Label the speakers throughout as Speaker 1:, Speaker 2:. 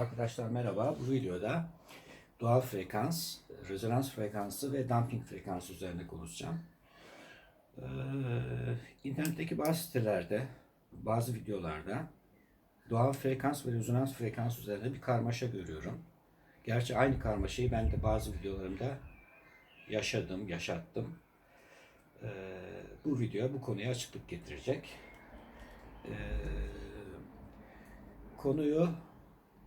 Speaker 1: Arkadaşlar merhaba. Bu videoda doğal frekans, rezonans frekansı ve damping frekansı üzerine konuşacağım. Ee, internetteki bazı sitelerde, bazı videolarda doğal frekans ve rezonans frekans üzerinde bir karmaşa görüyorum. Gerçi aynı karmaşayı ben de bazı videolarımda yaşadım, yaşattım. Ee, bu video bu konuya açıklık getirecek. Ee, konuyu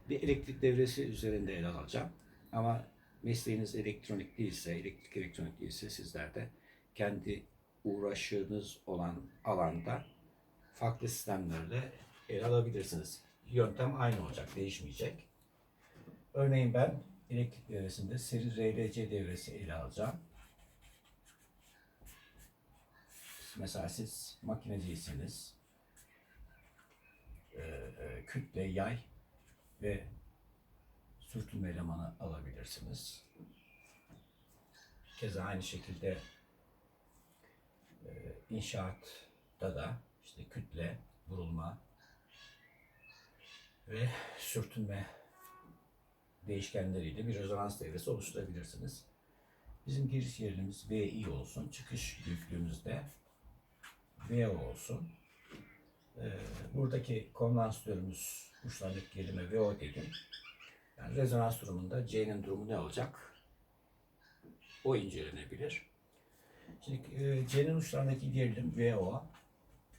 Speaker 1: bir elektrik devresi üzerinde ele alacağım. Ama mesleğiniz elektronik değilse, elektrik elektronik değilse sizler de kendi uğraşınız olan alanda farklı sistemlerle ele alabilirsiniz. Yöntem aynı olacak, değişmeyecek. Örneğin ben elektrik devresinde seri RLC devresi ele alacağım. Mesela siz makineciyseniz e, e, kütle, yay ve sürtünme elemanı alabilirsiniz. Keza aynı şekilde e, inşaatta da işte kütle, vurulma ve sürtünme değişkenleriyle bir rezonans devresi oluşturabilirsiniz. Bizim giriş yerimiz VI olsun, çıkış büyüklüğümüz de VO olsun. Ee, buradaki kondansatörümüz uçlarındaki kelime VO dedim. Yani rezonans durumunda C'nin durumu ne olacak? O incelenebilir. Şimdi e, C'nin uçlarındaki gerilim VO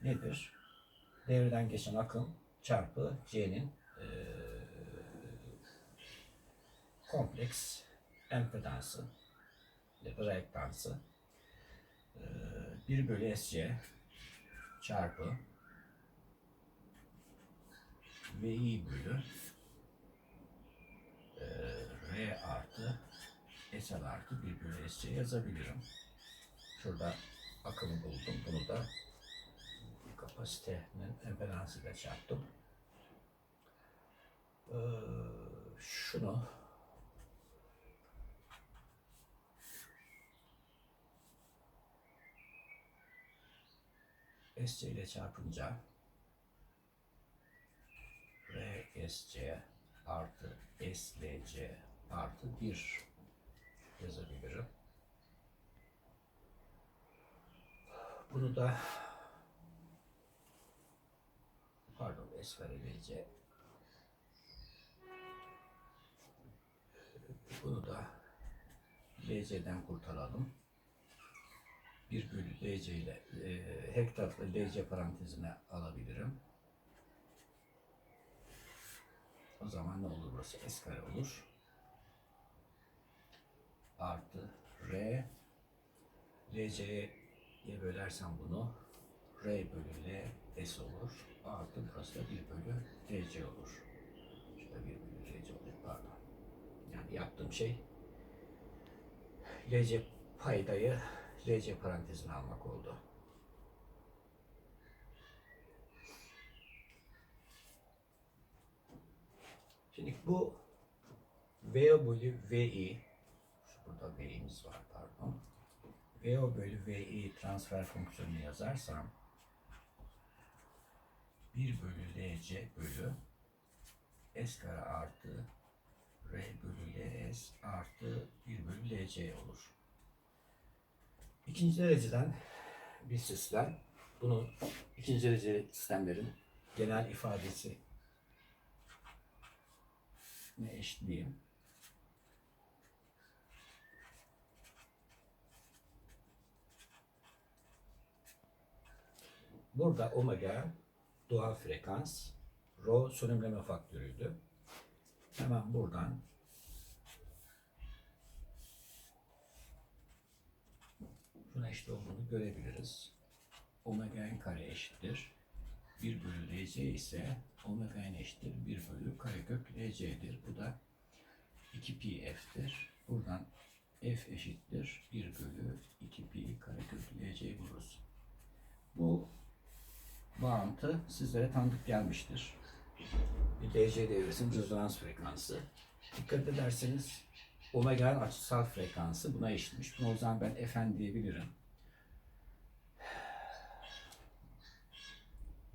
Speaker 1: nedir? Devreden geçen akım çarpı C'nin e, kompleks empedansı ya da reaktansı e, 1 bölü SC çarpı VI bölü e, R artı SL artı 1 bölü SC yazabilirim. Şurada akımı buldum. Bunu da kapasitenin empedansıyla çarptım. Ee, şunu SC ile çarpınca RSC artı SLC artı 1 yazabilirim. Bunu da pardon S kare bunu da LC'den kurtaralım. 1 bölü LC ile e, her tarafı LC parantezine alabilirim. O zaman ne olur burası? S kare olur. Artı R LC'ye bölersem bunu R bölü L S olur. Artı burası da 1 bölü LC olur. Şurada 1 bölü LC olur pardon. Yani yaptığım şey LC paydayı LC parantezine almak oldu. Şimdi bu VO bölü VI burada V'imiz var pardon. VO bölü VI transfer fonksiyonunu yazarsam 1 bölü LC bölü S kare artı R bölü LS artı 1 bölü LC olur. İkinci dereceden bir sistem. Bunu ikinci derece sistemlerin genel ifadesi ne eşitleyeyim. Burada omega doğal frekans, rho sönümleme faktörüydü. Hemen buradan şuna eşit olduğunu görebiliriz. Omega n kare eşittir. 1 bölü LC ise omega n eşittir 1 bölü karekök LC'dir. Bu da 2 pi f'tir. Buradan f eşittir 1 bölü 2 pi karekök LC buluruz. Bu bağıntı sizlere tanıdık gelmiştir. LC devresinin rezonans frekansı. Dikkat ederseniz omega'nın açısal frekansı buna eşitmiş. Bunu o zaman ben Fn diyebilirim.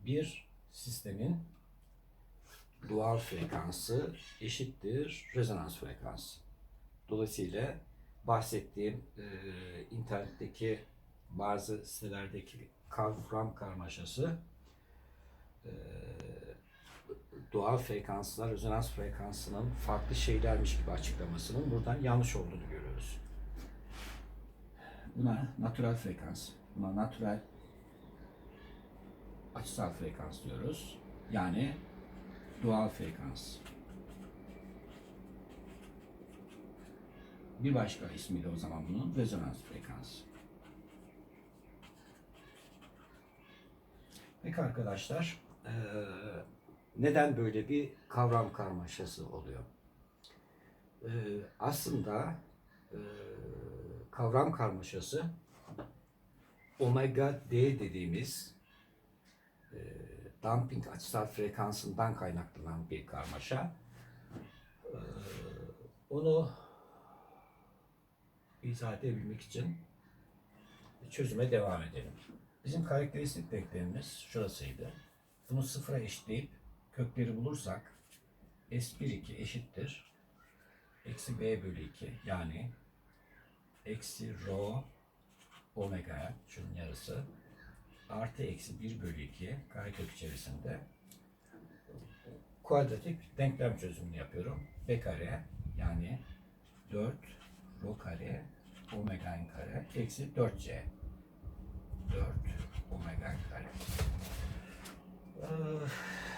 Speaker 1: Bir sistemin doğal frekansı eşittir rezonans frekansı. Dolayısıyla bahsettiğim e, internetteki bazı sitelerdeki kavram karmaşası e, doğal frekanslar, rezonans frekansının farklı şeylermiş gibi açıklamasının buradan yanlış olduğunu görüyoruz. Buna natural frekans, buna natural açısal frekans diyoruz. Yani doğal frekans. Bir başka ismi de o zaman bunun rezonans frekansı. Peki arkadaşlar, neden böyle bir kavram karmaşası oluyor? Aslında kavram karmaşası omega D dediğimiz damping açısal frekansından kaynaklanan bir karmaşa. Eee, onu izah edebilmek için çözüme devam edelim. Bizim karakteristik denklemimiz şurasıydı. Bunu sıfıra eşitleyip kökleri bulursak S12 eşittir. Eksi B bölü 2 yani eksi rho omega şunun yarısı artı eksi 1 bölü 2 karekök içerisinde kuadratik denklem çözümünü yapıyorum. B kare yani 4 rho kare omega n kare eksi 4c 4 omega n kare. Ee,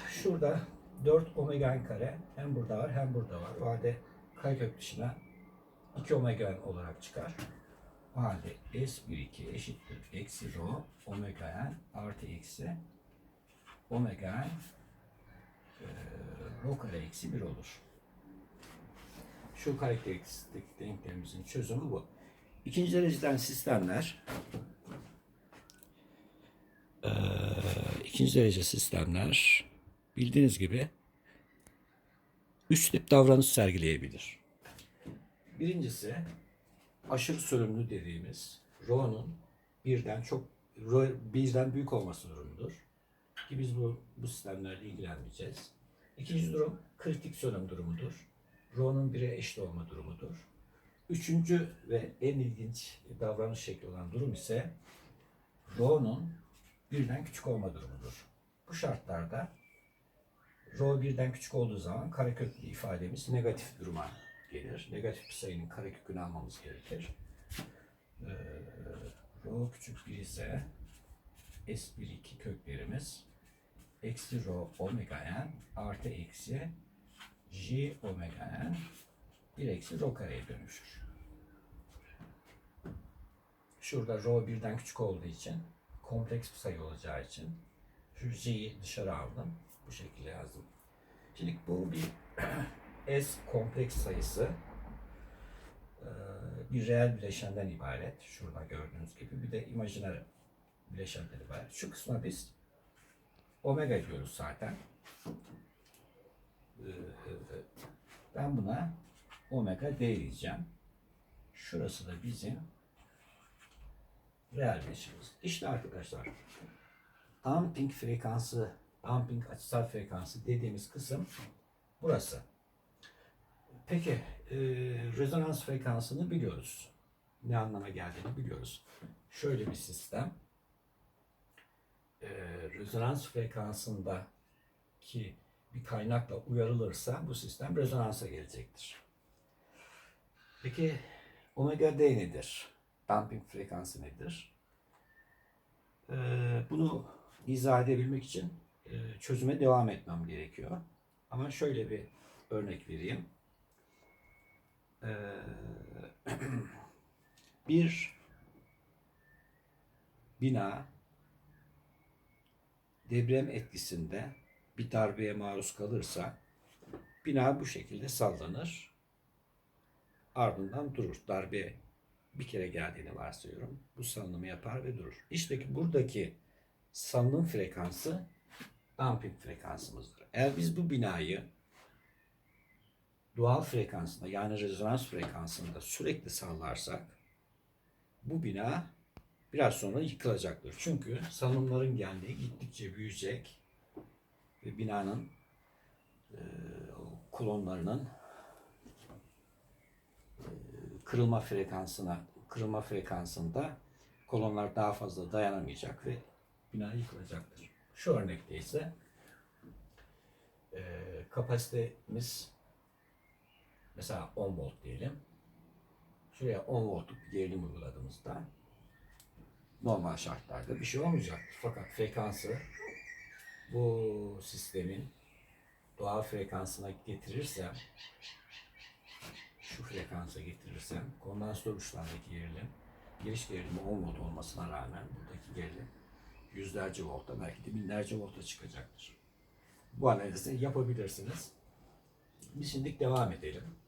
Speaker 1: şurada 4 omega n kare hem burada var hem burada var. O halde karekök dışına 2 omega n olarak çıkar. O halde S12 eşittir. Eksi rho omega n artı eksi omega n e, rho kare eksi 1 olur. Şu karakteristik denklemimizin çözümü bu. İkinci dereceden sistemler eee, ikinci derece sistemler bildiğiniz gibi üç tip davranış sergileyebilir. Birincisi aşırı sölümlü dediğimiz rho'nun birden çok rho birden büyük olması durumudur. Ki biz bu, bu sistemlerle ilgilenmeyeceğiz. İkinci durum kritik sölüm durumudur. Rho'nun bire eşit olma durumudur. Üçüncü ve en ilginç davranış şekli olan durum ise rho'nun birden küçük olma durumudur. Bu şartlarda rho birden küçük olduğu zaman kareköklü ifademiz negatif duruma gelir. Negatif bir sayının karekökünü almamız gerekir. Ee, rho küçük bir ise S12 köklerimiz eksi rho omega n artı eksi j omega n bir eksi rho kareye dönüşür. Şurada rho birden küçük olduğu için kompleks bir sayı olacağı için şu j'yi dışarı aldım. Bu şekilde yazdım. Şimdi bu bir s kompleks sayısı bir reel bileşenden ibaret. Şurada gördüğünüz gibi. Bir de imajiner bileşenden ibaret. Şu kısma biz omega diyoruz zaten. Ben buna omega D diyeceğim. Şurası da bizim reel bileşimiz. İşte arkadaşlar damping frekansı, damping açısal frekansı dediğimiz kısım burası. Peki e, rezonans frekansını biliyoruz. Ne anlama geldiğini biliyoruz. Şöyle bir sistem. E, rezonans frekansında ki bir kaynakla uyarılırsa bu sistem rezonansa gelecektir. Peki omega D nedir? Damping frekansı nedir? E, bunu izah edebilmek için e, çözüme devam etmem gerekiyor. Ama şöyle bir örnek vereyim. Ee, bir bina deprem etkisinde bir darbeye maruz kalırsa bina bu şekilde sallanır. Ardından durur. Darbe bir kere geldiğini varsayıyorum. Bu salınımı yapar ve durur. İşte ki buradaki salınım frekansı damping frekansımızdır. Eğer biz bu binayı doğal frekansında yani rezonans frekansında sürekli sallarsak bu bina biraz sonra yıkılacaktır. Çünkü salınımların genliği gittikçe büyüyecek ve binanın e, kolonlarının e, kırılma frekansına kırılma frekansında kolonlar daha fazla dayanamayacak ve bina yıkılacaktır. Şu örnekte ise e, kapasitemiz mesela 10 volt diyelim. Şuraya 10 voltluk bir gerilim uyguladığımızda normal şartlarda bir şey olmayacak. Fakat frekansı bu sistemin doğal frekansına getirirsem şu frekansa getirirsem kondansatör uçlarındaki gerilim giriş gerilimi 10 volt olmasına rağmen buradaki gerilim yüzlerce volta belki de binlerce volta çıkacaktır. Bu analizi yapabilirsiniz. Biz şimdi devam edelim.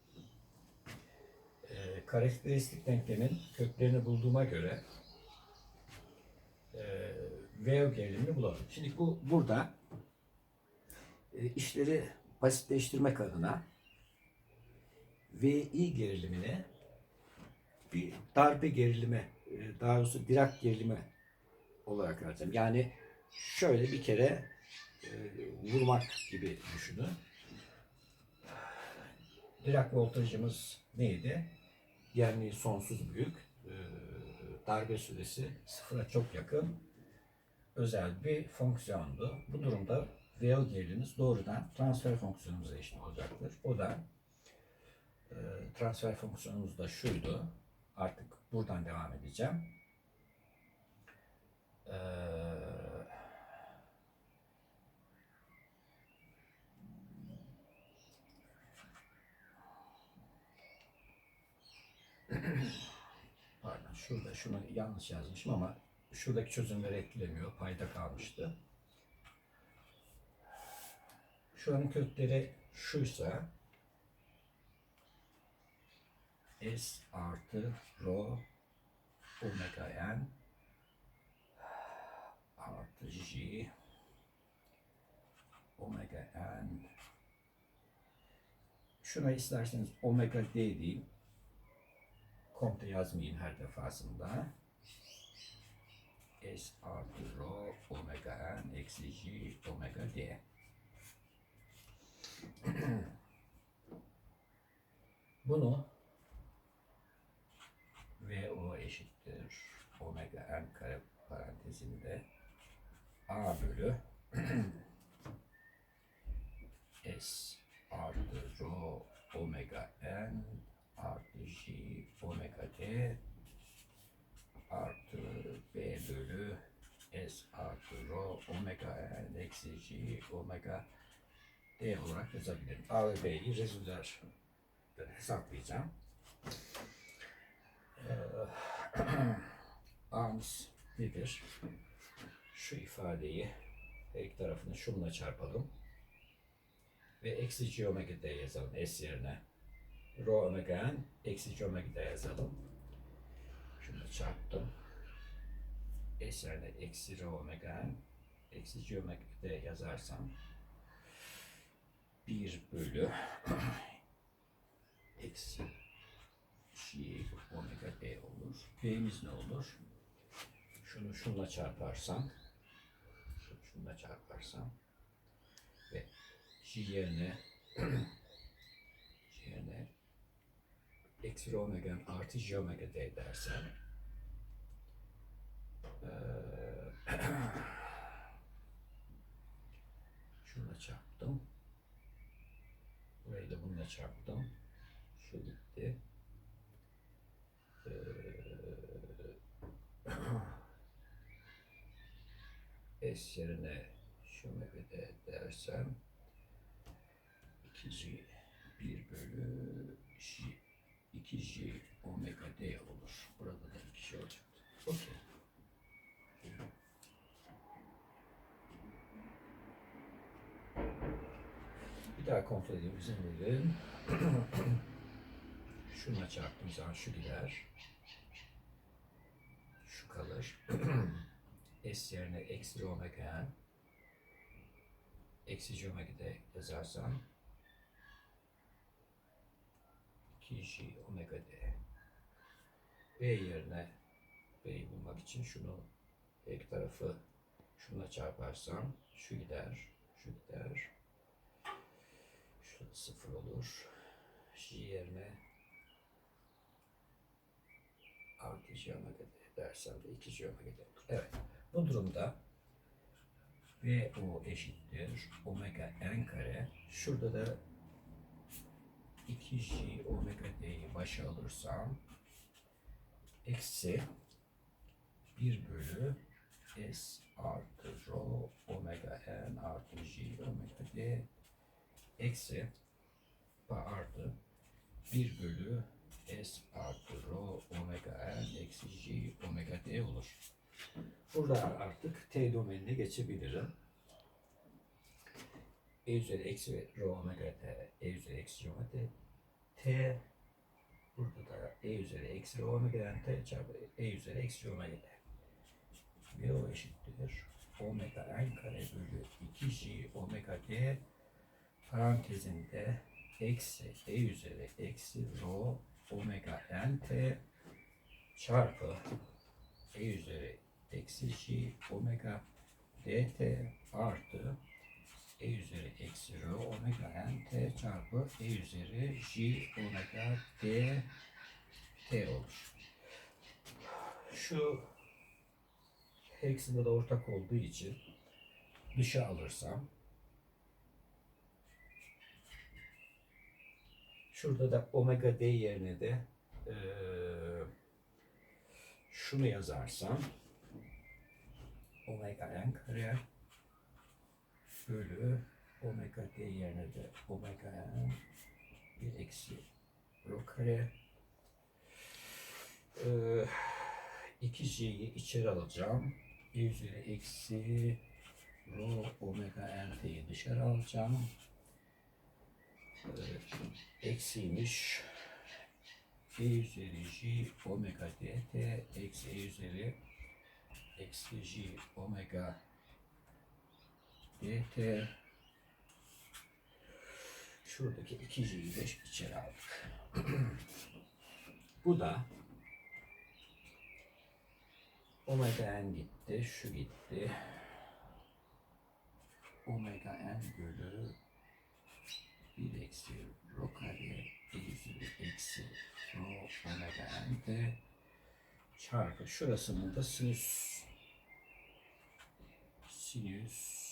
Speaker 1: Karakteristik denklemin köklerini bulduğuma göre e, V gerilimini bulalım. Şimdi bu burada e, işleri basitleştirmek adına VI gerilimini bir darbe gerilimi, e, daha doğrusu Dirac gerilimi olarak vereceğim. Yani şöyle bir kere e, vurmak gibi düşünün. Dirac voltajımız neydi? Yani sonsuz büyük. E, darbe süresi sıfıra çok yakın. Özel bir fonksiyondu. Bu durumda VO gerilimimiz doğrudan transfer fonksiyonumuza eşit olacaktır. O da e, transfer fonksiyonumuz da şuydu. Artık buradan devam edeceğim. Ee, Pardon, şurada şunu yanlış yazmışım ama şuradaki çözümleri etkilemiyor. Payda kalmıştı. Şuranın kökleri şuysa S artı rho omega n artı J omega n şuna isterseniz omega d diyeyim komple yazmayayım her defasında. S artı rho omega n eksi J omega d. Bunu VO eşittir omega n kare parantezinde A bölü S artı rho omega n artı J omega d artı B bölü S artı rho omega n eksi J omega D olarak yazabilirim. A ve B'yi rezüler hesaplayacağım. A'mız nedir? Şu ifadeyi her iki tarafını şununla çarpalım. Ve eksi g omega d yazalım s yerine. Rho omega n eksi omega yazalım. Şunu çarptım. S yerine eksi rho omega eksi omega yazarsam 1 bölü eksi G omega D olur. B'miz ne olur? Şunu şunla çarparsam şunu şunla çarparsam ve G yerine G yerine eksi omega artı J omega D dersem eee, şunla çarptım. Burayı da bununla çarptım. Şu gitti. Ee, S yerine şu mevede dersem 2J 1 bölü 2J omega D olur. Burada da 2J olacaktır. Okey. Bir daha kontrol edeyim izin verin. Şuna çarptığım zaman şu gider. Şu kalır. S yerine eksi omega. Eksi omega d yazarsam 2j omega d. B yerine B'yi bulmak için şunu ek tarafı şununla çarparsam şu gider, şu gider. Şurada sıfır olur. J yerine artı j omega d dersem de 2 j omega d. Evet. Bu durumda VO eşittir omega n kare. Şurada da 2j omega d'yi başa alırsam eksi 1 bölü s artı rho omega n artı j omega d eksi artı 1 bölü s artı rho omega n eksi j omega d olur. Burada artık t domenine geçebilirim. E üzeri eksi rho omega t, e üzeri eksi j omega t, t burada da e üzeri eksi rho omega t çarpı e üzeri eksi j omega t. Ve o eşittir omega n kare bölü 2j omega d parantezinde eksi e üzeri eksi rho omega n t çarpı e üzeri eksi j omega dt artı e üzeri eksi rho omega n t çarpı e üzeri j omega d t olur. Şu her ikisinde de ortak olduğu için dışa alırsam şurada da omega d yerine de eee, şunu yazarsam omega n kare bölü omega d yerine de omega n bir eksi rho kare eee 2j'yi içeri alacağım. E üzeri eksi rho omega n t'yi dışarı alacağım. Ee, eksiymiş. E üzeri j omega dt eksi e üzeri eksi j omega dt şuradaki 2j'yi de içeri aldık. Bu da Omega n gitti, şu gitti. Omega n bölü 1 eksi rho kare e üzeri eksi rho omega n de çarpı şurasının da sinüs sinüs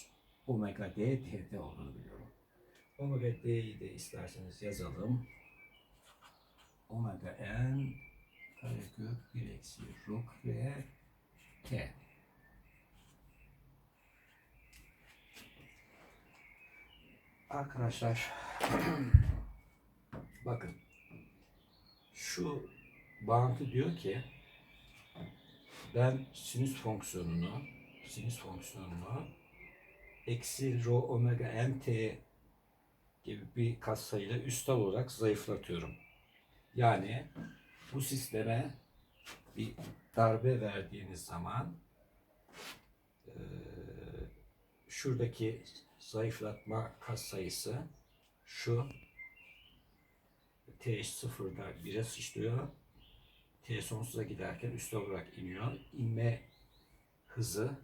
Speaker 1: omega d t'de olduğunu biliyorum. Omega d'yi de isterseniz yazalım. Omega n karekök 1 eksi rho kare T. Arkadaşlar bakın şu bağıntı diyor ki ben sinüs fonksiyonunu sinüs fonksiyonunu eksi rho omega n t gibi bir katsayıyla üstel olarak zayıflatıyorum. Yani bu sisteme bir darbe verdiğiniz zaman eee, şuradaki zayıflatma katsayısı şu t sıfırda 1'e sıçrıyor. T sonsuza giderken üstel olarak iniyor. İnme hızı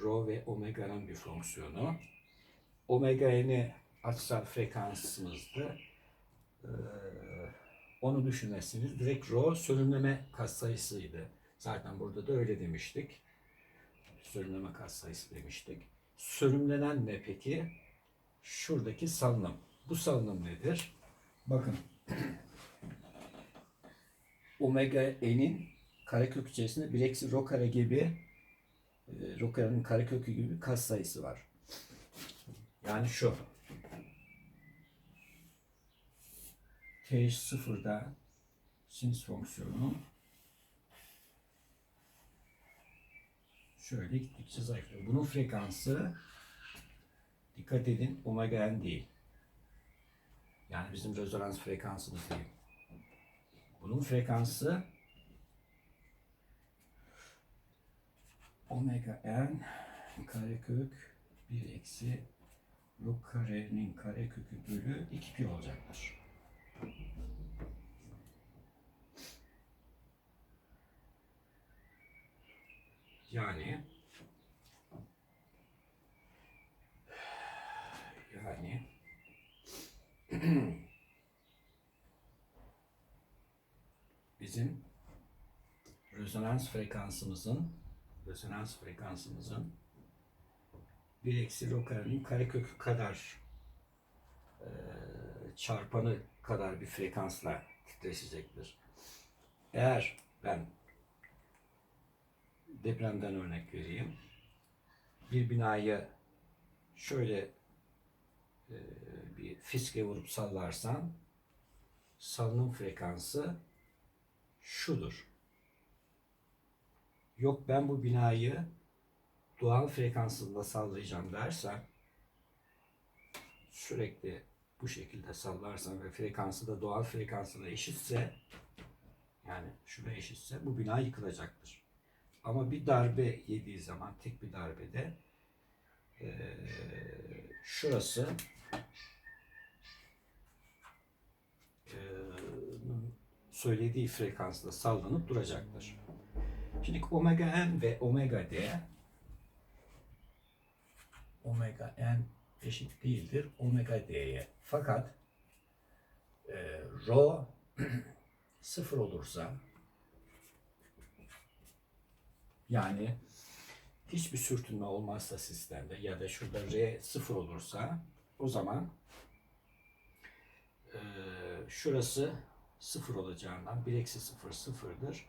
Speaker 1: rho ve omega'nın bir fonksiyonu. Omega n'i açısal frekansımızdı. Eee onu düşünmezsiniz. Direkt rho sönümleme katsayısıydı. Zaten burada da öyle demiştik. Sönümleme katsayısı demiştik. Sönümlenen ne peki? Şuradaki salınım. Bu salınım nedir? Bakın. Omega n'in karekök içerisinde 1 eksi rho kare gibi e, rho karenin karekökü gibi bir katsayısı var. Yani şu. t sıfırda sinüs fonksiyonu şöyle gittikçe zayıflıyor. Bunun frekansı dikkat edin omega n değil. Yani bizim rezonans frekansımız değil. Bunun frekansı omega n karekök 1 eksi rho karenin karekökü bölü 2 pi olacaktır. Yani yani bizim rezonans frekansımızın rezonans frekansımızın bir eksi rho karenin karekökü kadar eee, çarpanı kadar bir frekansla titreşecektir. Eğer ben depremden örnek vereyim. Bir binayı şöyle eee, bir fiske vurup sallarsan salınım frekansı şudur. Yok ben bu binayı doğal frekansında sallayacağım dersen sürekli bu şekilde sallarsan ve frekansı da doğal frekansına eşitse yani şuna eşitse bu bina yıkılacaktır. Ama bir darbe yediği zaman tek bir darbede eee, şurası eee, söylediği frekansla sallanıp duracaktır. Şimdi omega n ve omega d omega n eşit değildir omega d'ye. Fakat e, rho sıfır olursa yani hiçbir sürtünme olmazsa sistemde ya da şurada R sıfır olursa o zaman e, şurası sıfır olacağından 1 eksi sıfır sıfırdır.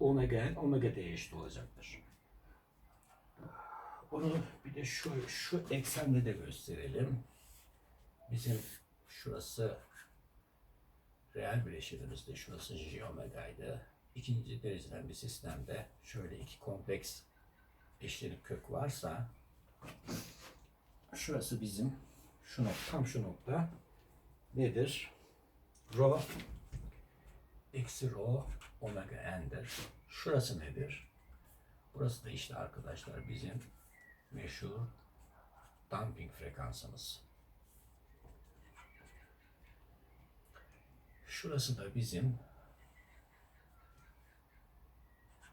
Speaker 1: Omega omega d'ye eşit olacaktır. Onu bir de şu, şu eksende de gösterelim. Bizim şurası reel bileşenimizde şurası J omega'ydı. İkinci dereceden bir sistemde şöyle iki kompleks eşlenik kök varsa şurası bizim şu nokta, tam şu nokta nedir? Rho eksi rho omega n'dir. Şurası nedir? Burası da işte arkadaşlar bizim meşhur damping frekansımız. Şurası da bizim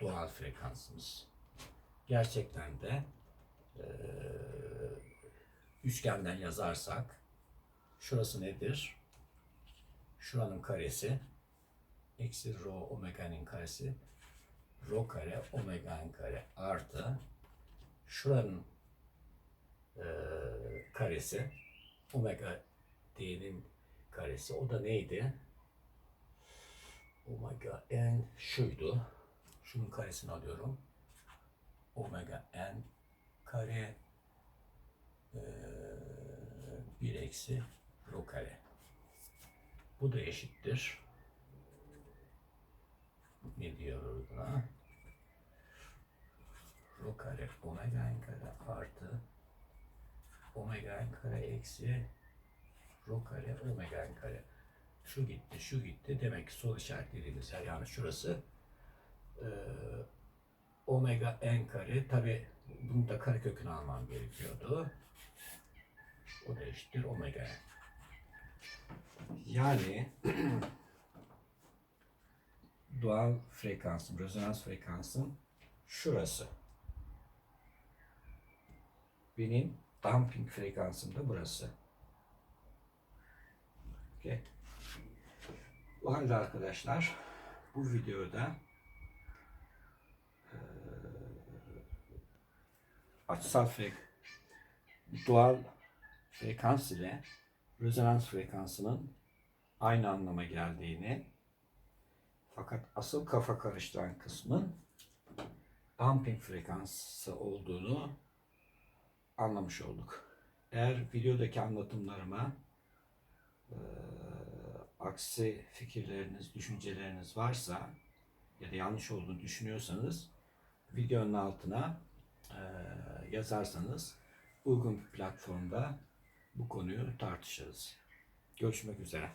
Speaker 1: doğal frekansımız. Gerçekten de eee, üçgenden yazarsak şurası nedir? Şuranın karesi eksi rho omega'nın karesi rho kare omega'nın kare artı şuranın eee, karesi omega d'nin karesi o da neydi? Omega n şuydu. Şunun karesini alıyorum. Omega n kare eee 1 eksi rho kare. Bu da eşittir. Ne diyoruz buna? Rho kare omega n kare artı omega n kare eksi rho kare omega n kare. Şu gitti, şu gitti. Demek ki sol işaretlediğimiz yer yani şurası eee, omega n kare. Tabi bunu da kare kökünü almam gerekiyordu. O da eşittir omega. Yani doğal frekansım, rezonans frekansım şurası. Benim damping frekansım da burası. Okay. O halde arkadaşlar bu videoda eee, açısal frek doğal frekans ile rezonans frekansının aynı anlama geldiğini fakat asıl kafa karıştıran kısmın damping frekansı olduğunu anlamış olduk. Eğer videodaki anlatımlarıma eee, aksi fikirleriniz, düşünceleriniz varsa ya da yanlış olduğunu düşünüyorsanız videonun altına eee, yazarsanız uygun bir platformda bu konuyu tartışırız. Görüşmek üzere.